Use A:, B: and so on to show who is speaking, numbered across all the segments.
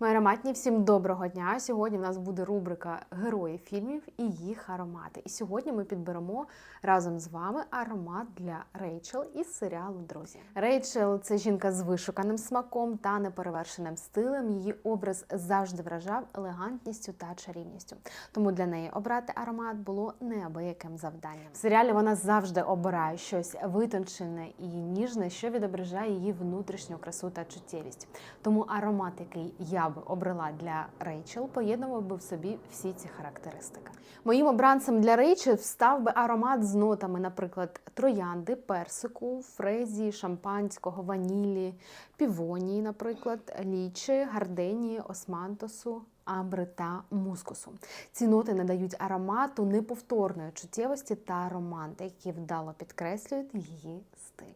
A: Мої ароматні, всім доброго дня. Сьогодні в нас буде рубрика Герої фільмів і їх аромати. І сьогодні ми підберемо разом з вами аромат для Рейчел із серіалу Друзі. Рейчел це жінка з вишуканим смаком та неперевершеним стилем. Її образ завжди вражав елегантністю та чарівністю. Тому для неї обрати аромат було неабияким завданням. В серіалі вона завжди обирає щось витончене і ніжне, що відображає її внутрішню красу та чуттєвість. Тому аромат, який я би обрала для Рейчел, поєднував би в собі всі ці характеристики. Моїм обранцем для Рейчел став би аромат з нотами, наприклад, троянди, персику, фрезі, шампанського, ванілі, півонії, наприклад, лічі, гарденії, османтосу. Амбри та мускусу. Ці ноти надають аромату неповторної чуттєвості та романти, які вдало підкреслюють її стиль.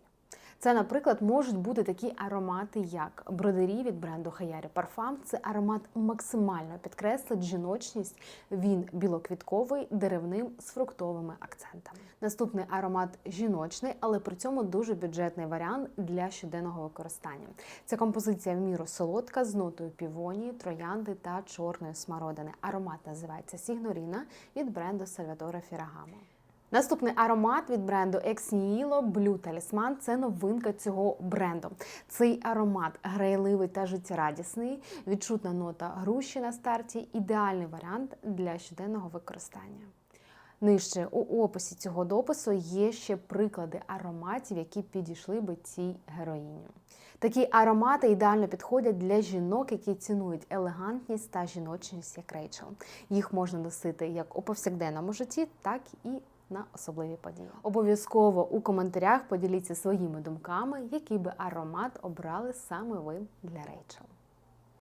A: Це, наприклад, можуть бути такі аромати, як бродері від бренду Хаярі Парфам. Це аромат максимально підкреслить жіночність. Він білоквітковий, деревним з фруктовими акцентами. Наступний аромат жіночний, але при цьому дуже бюджетний варіант для щоденного використання. Ця композиція в міру солодка з нотою півонії, троянди та чорної смородини. Аромат називається Сігноріна від бренду Сальвадора Фірагамо. Наступний аромат від бренду Ex Nihilo Blue Talisman – це новинка цього бренду. Цей аромат грайливий та життєрадісний, відчутна нота груші на старті, ідеальний варіант для щоденного використання. Нижче у описі цього допису є ще приклади ароматів, які підійшли би цій героїні. Такі аромати ідеально підходять для жінок, які цінують елегантність та жіночність, як Рейчел. Їх можна носити як у повсякденному житті, так і на особливі події. Обов'язково у коментарях поділіться своїми думками, який би аромат обрали саме ви для Рейчел.